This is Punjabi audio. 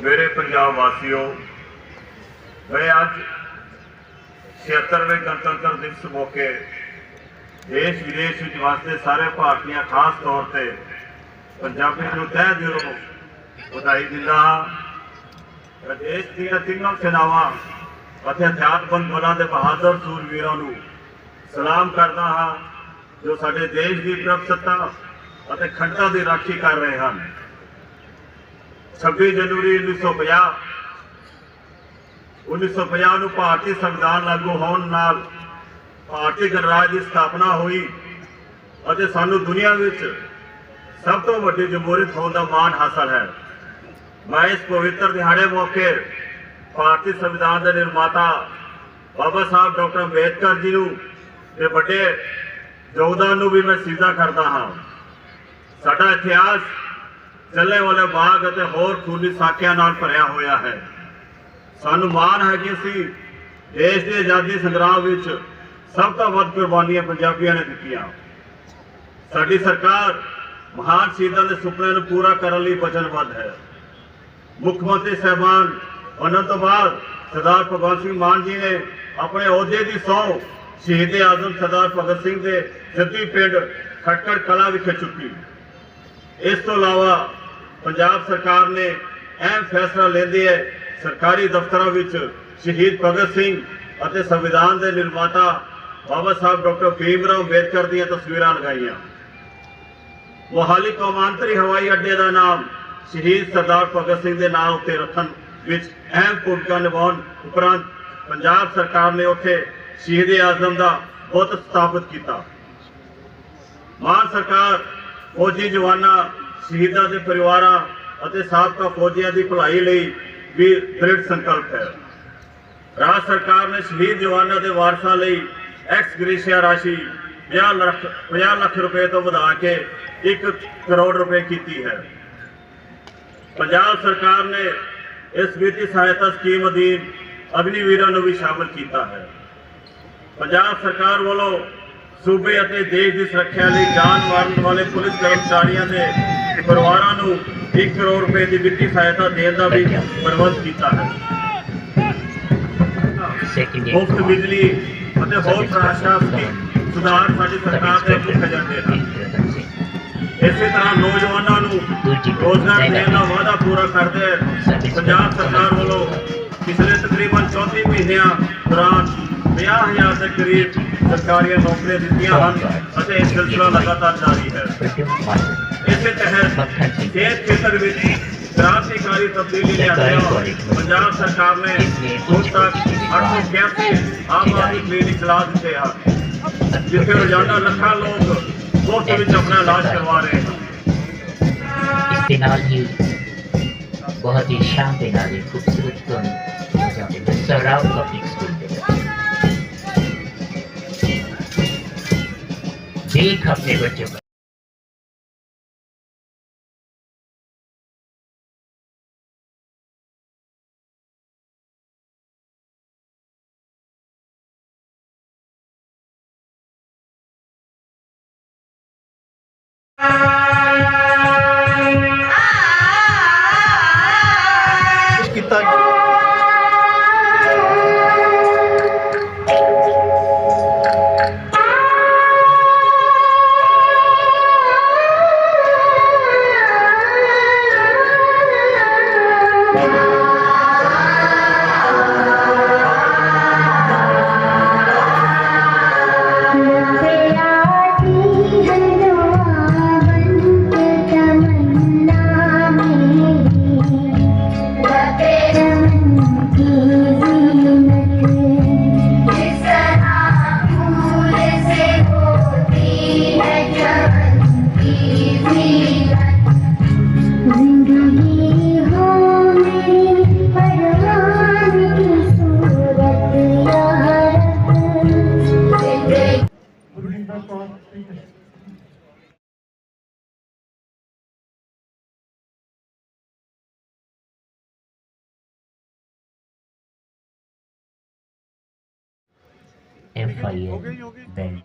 ਮੇਰੇ ਪੰਜਾਬ ਵਾਸੀਓ, ਮੈਂ ਅੱਜ 76ਵੇਂ ਗਣਤੰਤਰ ਦਿਵਸ ਮੌਕੇ ਦੇਸ਼ ਵਿਦੇਸ਼ ਵਿੱਚ ਵਸਦੇ ਸਾਰੇ ਭਾਰਤੀਆਂ, ਖਾਸ ਤੌਰ ਤੇ ਪੰਜਾਬੀ ਨੂੰ ਤਹਿ ਦਿਲੋਂ ਵਧਾਈ ਦਿੰਦਾ ਹਾਂ। ਦੇਸ਼ ਦੀਆਂ ਤਿੰਨੋਂ ਸੈਨਾਵਾਂ ਅਤੇ ਹਥਿਆਰਬੰਦ ਬਲਾਂ ਦੇ ਬਹਾਦਰ ਸੂਰਵੀਰਾਂ ਨੂੰ ਸਲਾਮ ਕਰਦਾ ਹਾਂ, ਜੋ ਸਾਡੇ ਦੇਸ਼ ਦੀ ਪ੍ਰਭਸੱਤਾ ਅਤੇ ਖੰਡਤਾ ਦੀ ਰਾਖੀ ਕਰ ਰਹੇ ਹਨ। 26 ਜਨਵਰੀ 1950 1950 ਨੂੰ ਭਾਰਤੀ ਸੰਵਿਧਾਨ ਲਾਗੂ ਹੋਣ ਨਾਲ ਭਾਰਤੀ ਗਣਰਾਜ ਦੀ ਸਥਾਪਨਾ ਹੋਈ ਅਤੇ ਸਾਨੂੰ ਦੁਨੀਆ ਵਿੱਚ ਸਭ ਤੋਂ ਵੱਡੀ ਜਮਹੂਰੀਅਤ ਹੋਣ ਦਾ ਮਾਣ ਹਾਸਲ ਹੈ। ਮੈਂ ਇਸ ਪਵਿੱਤਰ ਦਿਹਾੜੇ ਮੌਕੇ ਭਾਰਤੀ ਸੰਵਿਧਾਨ ਦੇ ਨਿਰਮਾਤਾ ਬਾਬਾ ਸਾਹਿਬ ਡਾਕਟਰ ਅੰਬੇਦਕਰ ਜੀ ਨੂੰ ਤੇ ਵੱਡੇ ਯੋਗਦਾਨ ਨੂੰ ਵੀ ਮੈਂ ਸਿੱਧਾ ਕਰਦਾ ਹਾਂ। ਸਾਡਾ ਇਤਿਹਾਸ ਚੱਲੇ ਵਾਲੇ ਬਾਗ ਅਤੇ ਹੋਰ ਖੂਨੀ ਸਾਕਿਆਂ ਨਾਲ ਭਰਿਆ ਹੋਇਆ ਹੈ। ਸਾਨੂੰ ਮਾਣ ਹੈ ਕਿ ਅਸੀਂ ਦੇਸ਼ ਦੀ ਆਜ਼ਾਦੀ ਸੰਗਰਾਮ ਵਿੱਚ ਸਭ ਤੋਂ ਵੱਧ ਕੁਰਬਾਨੀਆਂ ਪੰਜਾਬੀਆਂ ਨੇ ਦਿੱਤੀਆਂ। ਸਾਡੀ ਸਰਕਾਰ ਮਹਾਨ ਸ਼ਹੀਦਾਂ ਦੇ ਸੁਪਨਿਆਂ ਨੂੰ ਪੂਰਾ ਕਰਨ ਲਈ ਵਚਨਬੱਧ ਹੈ। ਮੁੱਖ ਮੰਤਰੀ ਸਹਿਬਾਨ ਬਣਨ ਤੋਂ ਬਾਅਦ ਸਰਦਾਰ ਭਗਵੰਤ ਸਿੰਘ ਮਾਨ ਜੀ ਨੇ ਆਪਣੇ ਅਹੁਦੇ ਦੀ ਸਹੁੰ ਸ਼ਹੀਦ ਆਜ਼ਮ ਸਰਦਾਰ ਭਗਤ ਸਿੰਘ ਦੇ ਜੱਦੀ ਪਿੰਡ ਖਟਕੜ ਕਲਾ ਵਿਖੇ ਚੁੱਕੀ। ਇਸ ਤੋਂ ਇਲਾਵਾ ਪੰਜਾਬ ਸਰਕਾਰ ਨੇ ਅਹਿਮ ਫੈਸਲਾ ਲੈਂਦੀ ਹੈ। ਸਰਕਾਰੀ ਦਫ਼ਤਰਾਂ ਵਿੱਚ ਸ਼ਹੀਦ ਭਗਤ ਸਿੰਘ ਅਤੇ ਸੰਵਿਧਾਨ ਦੇ ਨਿਰਮਾਤਾ ਬਾਬਾ ਸਾਹਿਬ ਡਾਕਟਰ ਭੀਮ ਰਾਓ ਅੰਬੇਦਕਰ ਦੀਆਂ ਤਸਵੀਰਾਂ ਲਗਾਈਆਂ। ਮੋਹਾਲੀ ਕੌਮਾਂਤਰੀ ਹਵਾਈ ਅੱਡੇ ਦਾ ਨਾਮ ਸ਼ਹੀਦ ਸਰਦਾਰ ਭਗਤ ਸਿੰਘ ਦੇ ਨਾਮ ਉੱਤੇ ਰੱਖਣ ਵਿੱਚ ਅਹਿਮ ਭੂਮਿਕਾ ਨਿਭਾਉਣ ਉਪਰੰਤ ਪੰਜਾਬ ਸਰਕਾਰ ਨੇ ਉੱਥੇ ਸ਼ਹੀਦ ਆਜ਼ਮ ਦਾ ਬੁੱਤ ਸਥਾਪਿਤ ਕੀਤਾ। ਮਾਨ ਸਰਕਾਰ ਫੌਜੀ ਜਵਾਨਾਂ ਸ਼ਹੀਦਾਂ ਦੇ ਪਰਿਵਾਰਾਂ ਅਤੇ ਸਾਬਕਾ ਫੌਜੀਆਂ ਦੀ ਭਲਾਈ ਲਈ ਵੀ ਦ੍ਰਿੜ ਸੰਕਲਪ ਹੈ। ਰਾਜ ਸਰਕਾਰ ਨੇ ਸ਼ਹੀਦ ਜਵਾਨਾਂ ਦੇ ਵਾਰਸਾਂ ਲਈ ਐਕਸ ਗ੍ਰੇਸ਼ੀਆ ਰਾਸ਼ੀ 50 ਲੱਖ 50 ਲੱਖ ਰੁਪਏ ਤੋਂ ਵਧਾ ਕੇ 1 ਕਰੋੜ ਰੁਪਏ ਕੀਤੀ ਹੈ। ਪੰਜਾਬ ਸਰਕਾਰ ਨੇ ਇਸ ਵਿੱਤੀ ਸਹਾਇਤਾ ਸਕੀਮ ਅਧੀਨ ਅਗਨੀਵੀਰਾਂ ਨੂੰ ਵੀ ਸ਼ਾਮਲ ਕੀਤਾ ਹੈ। ਪੰਜਾਬ ਸਰਕਾਰ ਵੱਲੋਂ ਸੂਬੇ ਅਤੇ ਦੇਸ਼ ਦੀ ਸੁਰੱਖਿਆ ਲਈ ਜਾਨ ਮਾਰਨ ਵਾਲੇ ਪੁਲਿਸ ਕਰਮਚਾਰੀਆਂ ਦੇ ਪਰਿਵਾਰਾਂ ਨੂੰ 1 ਕਰੋੜ ਰੁਪਏ ਦੀ ਵਿੱਤੀ ਸਹਾਇਤਾ ਦੇਣ ਦਾ ਵੀ ਪ੍ਰਬੰਧ ਕੀਤਾ ਹੈ। ਮੁਫਤ ਬਿਜਲੀ ਅਤੇ ਹੋਰ ਪ੍ਰਸ਼ਾਸਨਿਕ ਸੁਧਾਰ ਸਾਡੀ ਸਰਕਾਰ ਦੇ ਮੁੱਖ ਏਜੰਡੇ ਹਨ। ਇਸੇ ਤਰ੍ਹਾਂ ਨੌਜਵਾਨਾਂ ਨੂੰ ਰੋਜ਼ਗਾਰ ਦੇਣ ਦਾ ਵਾਅਦਾ ਪੂਰਾ ਕਰਦੇ ਹੋਏ ਪੰਜਾਬ ਸਰਕਾਰ ਵੱਲੋਂ ਪਿਛਲੇ ਤਕਰੀਬਨ 34 ਮਹੀਨਿਆਂ ਦੌਰਾਨ 50000 ਦੇ ਕਰੀਬ ਸਰਕਾਰੀ ਨੌਕਰੀਆਂ ਦਿੱਤੀਆਂ ਹਨ ਅਤੇ ਇਹ ਸਿਲਸਿਲਾ ਲਗਾਤਾਰ ਜਾਰੀ ਹੈ। ਇਸੇ ਤਹਿਤ ਸਿਹਤ ਖੇਤਰ ਵਿੱਚ ਕ੍ਰਾਂਤੀਕਾਰੀ ਤਬਦੀਲੀ ਲਿਆਉਂਦਿਆਂ ਪੰਜਾਬ ਸਰਕਾਰ ਨੇ ਹੁਣ ਤੱਕ 881 ਆਮ ਆਦਮੀ ਕਲੀਨਿਕ ਚਲਾ ਦਿੱਤੇ ਹਨ ਜਿੱਥੇ ਰੋਜ਼ਾਨਾ ਲੱਖਾਂ ਲੋਕ ਮੁਫਤ ਵਿੱਚ ਆਪਣਾ ਇਲਾਜ ਕਰਵਾ ਰਹੇ ਹਨ ਇਸ ਦੇ ਨਾਲ ਹੀ ਬਹੁਤ ਹੀ ਸ਼ਾਨ ਦੇ ਨਾਲ ਇੱਕ ਖੂਬਸੂਰਤ ਤੋਂ ਪੰਜਾਬੀ ਦੇ ਸਰਾਵ ਪਬਲਿਕ ਸਕੂਲ ਦੇ ਦੇਖ ਆਪਣੇ you F I R bank